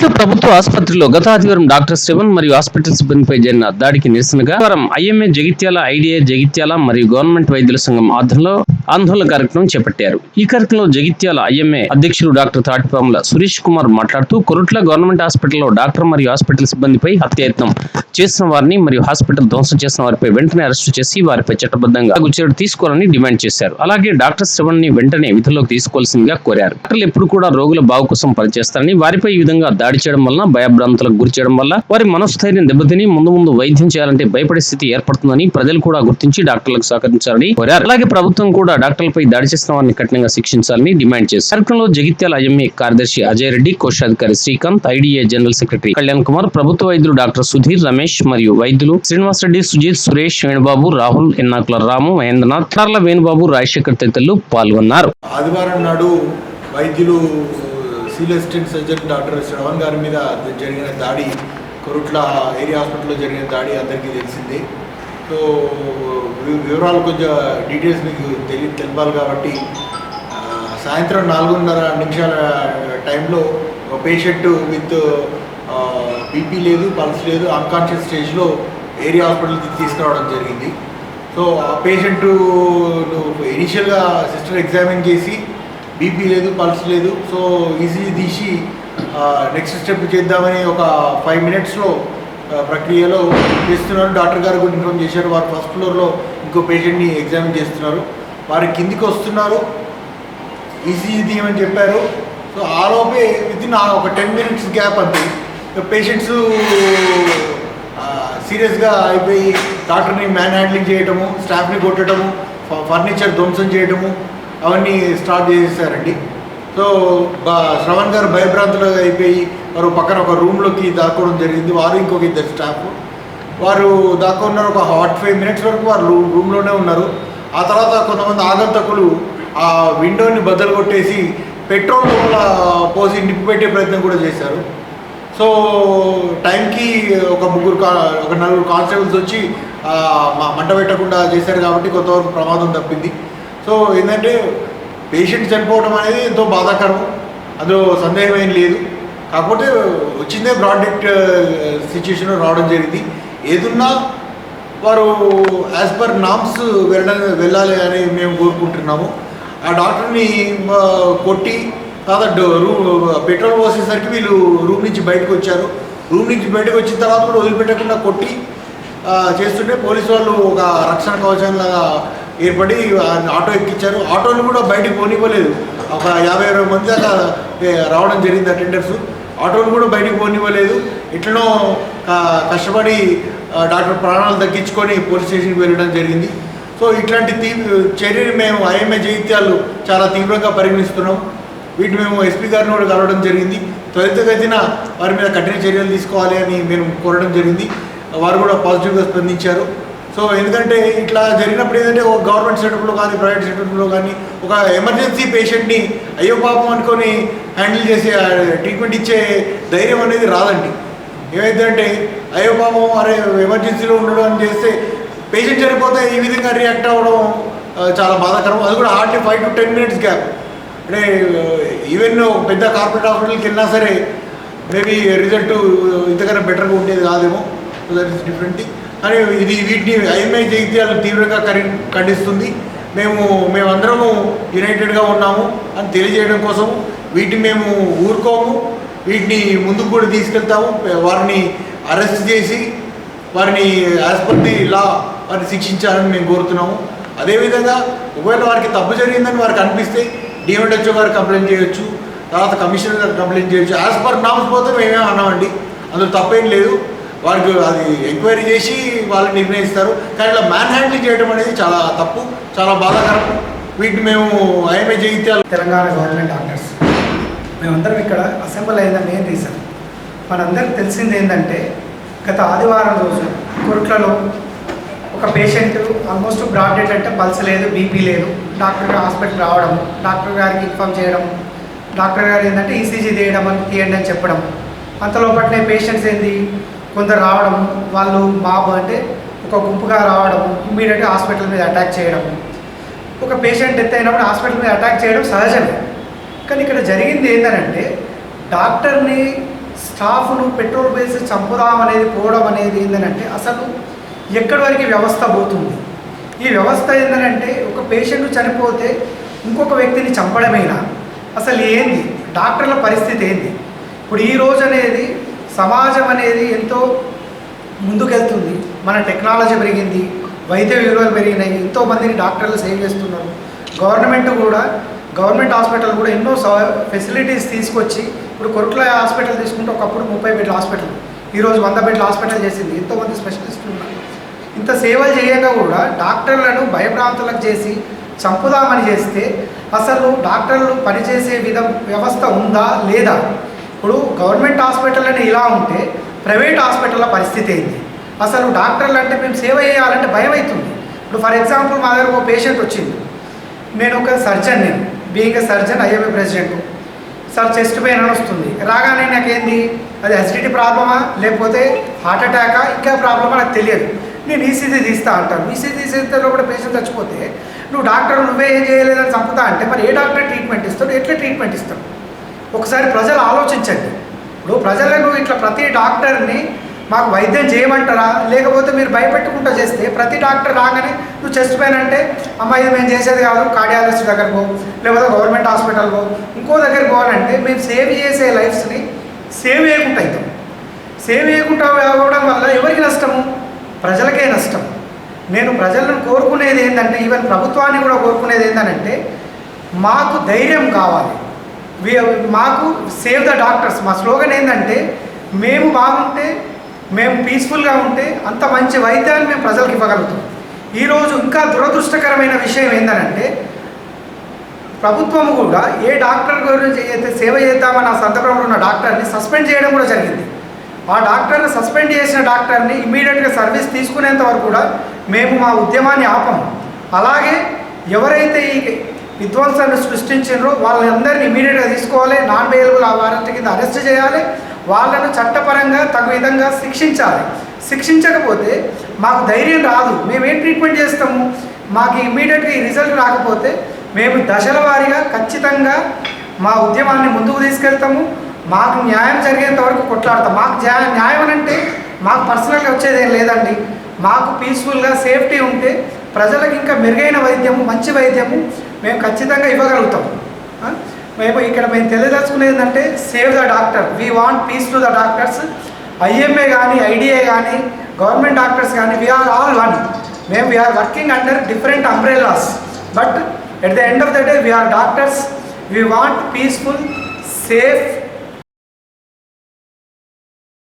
కొరుట్ల ప్రభుత్వ ఆసుపత్రిలో గత ఆదివారం డాక్టర్ శివన్ మరియు హాస్పిటల్ సిబ్బందిపై జరిగిన దాడికి నిరసనగా వారం ఐఎంఏ జగిత్యాల ఐడిఏ జగిత్యాల మరియు గవర్నమెంట్ వైద్యుల సంఘం ఆధ్వర్యంలో ఆందోళన కార్యక్రమం చేపట్టారు. ఈ కార్యక్రమంలో జగిత్యాల ఐఎంఏ అధ్యక్షులు డాక్టర్ తాటిపాముల సురేష్ కుమార్ మాట్లాడుతూ కొరుట్ల గవర్నమెంట్ హాస్పిటల్లో డాక్టర్ మరియు హాస్పిటల్ సిబ్బందిపై హత్యాయత్నం చేసిన వారిని మరియు హాస్పిటల్ ధ్వంసం చేసిన వారిపై వెంటనే అరెస్టు చేసి వారిపై చట్టబద్ధంగా చర్యలు తీసుకోవాలని డిమాండ్ చేశారు. అలాగే డాక్టర్ శ్రవణ్ని వెంటనే విధుల్లోకి తీసుకోవాల్సిందిగా కోరారు. డాక్టర్లు ఎప్పుడు కూడా రోగుల బాగు కోసం పనిచేస్తారని వారిపై ఈ విధంగా దాడి చేయడం వలన భయభ్రాంతులకు గురి చేయడం వల్ల వారి మనస్థైర్యం దెబ్బతిని ముందు ముందు వైద్యం చేయాలంటే భయపడే స్థితి ఏర్పడుతుందని ప్రజలు కూడా గుర్తించి డాక్టర్లకు సహకరించాలని కోరారు. అలాగే ప్రభుత్వం కూడా డాక్టర్లపై దాడి చేసిన వారిని కఠినంగా శిక్షించాలని డిమాండ్ చేశారు. కార్యక్రమంలో జగిత్యాల ఎంఏ కార్యదర్శి అజయ్ రెడ్డి కోశాధికారి Srikanth IDA general secretary Kalyan Kumar ప్రభుత్వ వైద్యులు డాక్టర్ సుధీర్ రమేష్ మరియు వైద్యులు శ్రీనివాస్ రెడ్డి సుజిత్ సురేష్ వేణుబాబు రాహుల్ ఎన్నాకుల రాము మహేంద్రనాథ్ కార్ల వేణుబాబు రాజశేఖర్ తదితరులు పాల్గొన్నారు. ఆదివారం నాడు వైద్యులు సీల్ అసిస్టెంట్ సర్జన్ డాక్టర్ శ్రవణ్ గారి మీద జరిగిన దాడి కొరుట్ల ఏరియా హాస్పిటల్లో జరిగిన దాడి అందరికీ తెలిసిందే. సో వివరాలు కొంచెం డీటెయిల్స్ మీకు తెలి తెలపాలి కాబట్టి సాయంత్రం నాలుగున్నర నిమిషాల టైంలో ఒక పేషెంట్ విత్ బీపీ లేదు పల్స్ లేదు అన్కాన్షియస్ స్టేజ్లో ఏరియా హాస్పిటల్కి తీసుకురావడం జరిగింది. సో ఆ పేషెంట్ ఇనిషియల్గా సిస్టర్ ఎగ్జామిన్ చేసి బీపీ లేదు పల్స్ లేదు. సో ఈజీ తీసి నెక్స్ట్ స్టెప్ చేద్దామని ఒక ఫైవ్ మినిట్స్లో ప్రక్రియలో చేస్తున్నారు. డాక్టర్ గారు కూడా ఇన్ఫామ్ చేశారు. వారు ఫస్ట్ ఫ్లోర్లో ఇంకో పేషెంట్ని ఎగ్జామిన్ చేస్తున్నారు. వారు కిందికి వస్తున్నారు. ఈజీ తీయమని చెప్పారు. సో ఆ లోపే విత్ ఇన్ ఒక టెన్ మినిట్స్ గ్యాప్ అంతే. పేషెంట్స్ సీరియస్గా అయిపోయి డాక్టర్ని మ్యాన్ హ్యాండ్లింగ్ చేయటము స్టాఫ్ని కొట్టడము ఫ- ఫర్నిచర్ ధ్వంసం చేయటము అవన్నీ స్టార్ట్ చేసేసారండి. సో బా- శ్రవణ్ గారు భయభ్రాంతులు అయిపోయి వారు పక్కన ఒక రూమ్లోకి దాక్కోవడం జరిగింది. వారు ఇంకొక ఇద్దరు స్టాఫ్. వారు దాక్కున్నారు ఒక హాట్ ఫైవ్ మినిట్స్ వరకు వారు రూ- రూమ్లోనే ఉన్నారు. ఆ తర్వాత కొంతమంది ఆగంతకులు ఆ విండోని బద్దలు కొట్టేసి పెట్రోల్ లోపల పోసి నిప్పిపెట్టే ప్రయత్నం కూడా చేశారు. సో టైంకి ఒక ముగ్గురు కా ఒక నలుగురు కానిస్టేబుల్స్ వచ్చి మా మంట పెట్టకుండా చేశారు కాబట్టి కొంతవరకు ప్రమాదం తప్పింది. సో ఏంటంటే పేషెంట్ చనిపోవడం అనేది ఎంతో బాధాకరం అందులో సందేహం ఏం లేదు. కాకపోతే వచ్చిందే బ్రాడెక్ట్ డెట్ uh, రావడం జరిగింది. ఏదున్నా వారు యాజ్ పర్ నామ్స్ వెళ్ళ వెళ్ళాలి అని మేము కోరుకుంటున్నాము. ఆ డాక్టర్ని కొట్టి తర్వాత రూమ్ పెట్రోల్ పోసేసరికి వీళ్ళు రూమ్ నుంచి బయటకు వచ్చారు. రూమ్ నుంచి బయటకు వచ్చిన తర్వాత కూడా వదిలిపెట్టకుండా కొట్టి చేస్తుంటే పోలీసు వాళ్ళు ఒక రక్షణ కవచంలాగా ఏర్పడి ఆటో ఎక్కించారు. ఆటోని కూడా బయటికి పోనివ్వలేదు. ఒక యాభై అరవై మంది దాకా రావడం జరిగింది అటెండర్స్ ఆటోని కూడా బయటికి పోనివ్వలేదు. ఇట్లనో కష్టపడి డాక్టర్ ప్రాణాలు దక్కించుకొని పోలీస్ స్టేషన్కి వెళ్ళడం జరిగింది. సో ఇట్లాంటి తీ చర్యని మేము ఐఎంఏ జైత్యాలు చాలా తీవ్రంగా పరిగణిస్తున్నాం. వీటిని మేము ఎస్పీ గారిని కూడా కలవడం జరిగింది. త్వరితగతిన వారి మీద కఠిన చర్యలు తీసుకోవాలి అని మేము కోరడం జరిగింది. వారు కూడా పాజిటివ్గా స్పందించారు. సో ఎందుకంటే ఇట్లా జరిగినప్పుడు ఏంటంటే ఒక గవర్నమెంట్ సెటప్లో కానీ ప్రైవేట్ సెటప్లో కానీ ఒక ఎమర్జెన్సీ పేషెంట్ని అయ్యో పాపం అనుకొని హ్యాండిల్ చేసే ట్రీట్మెంట్ ఇచ్చే ధైర్యం అనేది రాదండి. ఏమైందంటే అయ్యో పాపం అరే ఎమర్జెన్సీలో ఉండడం అని చేస్తే పేషెంట్ చనిపోతే ఈ విధంగా రియాక్ట్ అవ్వడం చాలా బాధాకరం. అది కూడా hardly five to ten minutes gap అంటే ఈవెన్ పెద్ద కార్పొరేట్ హాస్పిటల్కి వెళ్ళినా సరే మేబీ రిజల్ట్ ఇంతకన్నా బెటర్గా ఉండేది కాదేమో. దట్ ఇస్ డిఫరెంట్ కానీ ఇది వీటిని ఐఎంఐ జగిత్యాలు తీవ్రంగా కరి ఖండిస్తుంది. మేము మేమందరము యునైటెడ్గా ఉన్నాము అని తెలియజేయడం కోసం వీటిని మేము ఊరుకోము. వీటిని ముందుకు కూడా తీసుకెళ్తాము. వారిని అరెస్ట్ చేసి వారిని యాజ్ పర్ ది లా వారిని శిక్షించాలని మేము కోరుతున్నాము. అదేవిధంగా ఒకవేళ వారికి తప్పు జరిగిందని వారికి అనిపిస్తే డిఎంహెచ్ఓ గారు కంప్లైంట్ చేయొచ్చు తర్వాత కమిషనర్ గారు కంప్లైంట్ చేయొచ్చు. యాజ్ పర్ నామ్స్ పోతే మేమేం అన్నామండి. అందులో తప్పేం లేదు. వారికి అది ఎంక్వైరీ చేసి వాళ్ళు నిర్ణయిస్తారు. కానీ ఇలా మ్యాన్ హ్యాండ్లింగ్ చేయడం అనేది చాలా తప్పు చాలా బాధాకరం. వీటిని మేము IMA Jagtial Telangana government doctors మేమందరం ఇక్కడ అసెంబ్లీ అయిన మెయిన్ రీజన్. మనందరికి తెలిసింది ఏంటంటే గత ఆదివారం రోజు కొరుట్లలో ఒక పేషెంట్ ఆల్మోస్ట్ బ్రాడ్ డెడ్ అంటే పల్స్ లేదు బీపీ లేదు. డాక్టర్ గారు హాస్పిటల్ రావడం డాక్టర్ గారికి ఇన్ఫామ్ చేయడం డాక్టర్ గారు ఏంటంటే ఈసీజీ తీయడం అని తీయండి అని చెప్పడం. అంతలోపట్నే పేషెంట్స్ ఏంది? కొందరు రావడం వాళ్ళు మాబు అంటే ఒక గుంపుగా రావడం ఇమ్మీడియట్గా హాస్పిటల్ మీద అటాక్ చేయడం. ఒక పేషెంట్ డెత్ అయినప్పుడు హాస్పిటల్ మీద అటాక్ చేయడం సహజమే. కానీ ఇక్కడ జరిగింది ఏంటంటే డాక్టర్ని స్టాఫ్ను పెట్రోల్ బేస్ చంపుదాం అనేది పోవడం అనేది ఏంటంటే అసలు ఎక్కడి వరకు వ్యవస్థ పోతుంది? ఈ వ్యవస్థ ఏంటంటే ఒక పేషెంట్ చనిపోతే ఇంకొక వ్యక్తిని చంపడమేనా? అసలు ఏంది? డాక్టర్ల పరిస్థితి ఏంది? ఇప్పుడు ఈ రోజు అనేది సమాజం అనేది ఎంతో ముందుకెళ్తుంది. మన టెక్నాలజీ పెరిగింది వైద్య విలువలు పెరిగినాయి ఎంతో మందిని డాక్టర్లు సేవ్ చేస్తున్నారు. గవర్నమెంట్ కూడా గవర్నమెంట్ హాస్పిటల్ కూడా ఎన్నో ఫెసిలిటీస్ తీసుకొచ్చి ఇప్పుడు కొరట్ల హాస్పిటల్ తీసుకుంటే ఒకప్పుడు ముప్పై బెడ్ల హాస్పిటల్ ఈరోజు వంద బెడ్ల హాస్పిటల్ చేసింది. ఎంతోమంది స్పెషలిస్టులు ఉన్నారు. ఇంత సేవలు చేయగా కూడా డాక్టర్లను భయభ్రాంతులకు చేసి చంపుదామని చేస్తే అసలు డాక్టర్లు పనిచేసే విధం వ్యవస్థ ఉందా లేదా? ఇప్పుడు గవర్నమెంట్ హాస్పిటల్ ఇలా ఉంటే ప్రైవేట్ హాస్పిటల్ల పరిస్థితి ఏంటి అసలు డాక్టర్లు అంటే మేము సేవ చేయాలంటే భయం అవుతుంది ఇప్పుడు ఫర్ ఎగ్జాంపుల్ మా దగ్గర ఒక పేషెంట్ వచ్చింది. నేను ఒక సర్జన్ నేను being surgeon IMA president. Sir chest pain అని వస్తుంది. రాగానే నాకేంది? అది అసిడిటీ ప్రాబ్లమా? లేకపోతే హార్ట్ అటాకా? ఇంకా ప్రాబ్లమా? నాకు తెలియదు. నేను ఈసీజీ తీస్తా అంటాను. ఈసీజీ తీసేలో కూడా పేషెంట్ చచ్చిపోతే నువ్వు డాక్టర్ నువ్వే ఏం చేయలేదని చంపుతా అంటే మరి ఏ డాక్టర్ ట్రీట్మెంట్ ఇస్తాడు? ఎట్లా ట్రీట్మెంట్ ఇస్తాడు? ఒకసారి ప్రజలు ఆలోచించండి. ఇప్పుడు ప్రజలను ఇట్లా ప్రతి డాక్టర్ని మాకు వైద్యం చేయమంటారా? లేకపోతే మీరు భయపెట్టుకుంటూ చేస్తే ప్రతి డాక్టర్ రాగానే నువ్వు చెస్ట్ పెయిన్ అంటే అమ్మ ఇది మేము చేసేది కాదు కార్డియాలజిస్ట్ దగ్గర పో లేకపోతే గవర్నమెంట్ హాస్పిటల్ పో ఇంకో దగ్గర పోవాలంటే మేము సేవ్ చేసే లైఫ్స్ని సేవ్ చేయకుండా అవుతాం సేవ్ చేయకుండా అవ్వడం వల్ల ఎవరికి నష్టము? ప్రజలకే నష్టం. నేను ప్రజలను కోరుకునేది ఏంటంటే ఈవెన్ ప్రభుత్వాన్ని కూడా కోరుకునేది ఏంటంటే మాకు ధైర్యం కావాలి. మాకు సేవ్ ద డాక్టర్స్ మా స్లోగన్ ఏంటంటే మేము బాగుంటే మేము పీస్ఫుల్గా ఉంటే అంత మంచి వైద్యాన్ని మేము ప్రజలకు ఇవ్వగలుగుతాం. ఈరోజు ఇంకా దురదృష్టకరమైన విషయం ఏంటంటే ప్రభుత్వం కూడా ఏ డాక్టర్ గురించి అయితే సేవ చేద్దామని ఆ సందర్భంలో ఉన్న డాక్టర్ని సస్పెండ్ చేయడం కూడా జరిగింది. ఆ డాక్టర్ని సస్పెండ్ చేసిన డాక్టర్ని ఇమీడియట్గా సర్వీస్ తీసుకునేంత వరకు కూడా మేము మా ఉద్యమాన్ని ఆపము. అలాగే ఎవరైతే ఈ విధ్వంసాన్ని సృష్టించారో వాళ్ళందరినీ ఇమీడియట్గా తీసుకోవాలి. నాన్ వేయబుల్ ఆ వారంటీ కింద అరెస్ట్ చేయాలి. వాళ్ళను చట్టపరంగా తగు విధంగా శిక్షించాలి. శిక్షించకపోతే మాకు ధైర్యం రాదు. మేము ఏం ట్రీట్మెంట్ చేస్తాము? మాకు ఇమీడియట్గా ఈ రిజల్ట్ రాకపోతే మేము దశల వారీగా ఖచ్చితంగా మా ఉద్యమాన్ని ముందుకు తీసుకెళ్తాము. మాకు న్యాయం జరిగేంత వరకు కొట్లాడతాం. మాకు న్యాయం అంటే మాకు పర్సనల్గా వచ్చేది ఏం లేదండి. మాకు పీస్ఫుల్గా సేఫ్టీ ఉంటే ప్రజలకు ఇంకా మెరుగైన వైద్యము మంచి వైద్యము మేము ఖచ్చితంగా ఇవ్వగలుగుతాం. మేము ఇక్కడ మేము తెలియదలుచుకునేది ఏంటంటే save the doctor we want peace to the doctors IMA కానీ ఐడిఏ కానీ గవర్నమెంట్ డాక్టర్స్ కానీ వీఆర్ ఆల్ వన్ మేము we are working under different umbrellas but at the end of the day we are doctors we want peaceful safe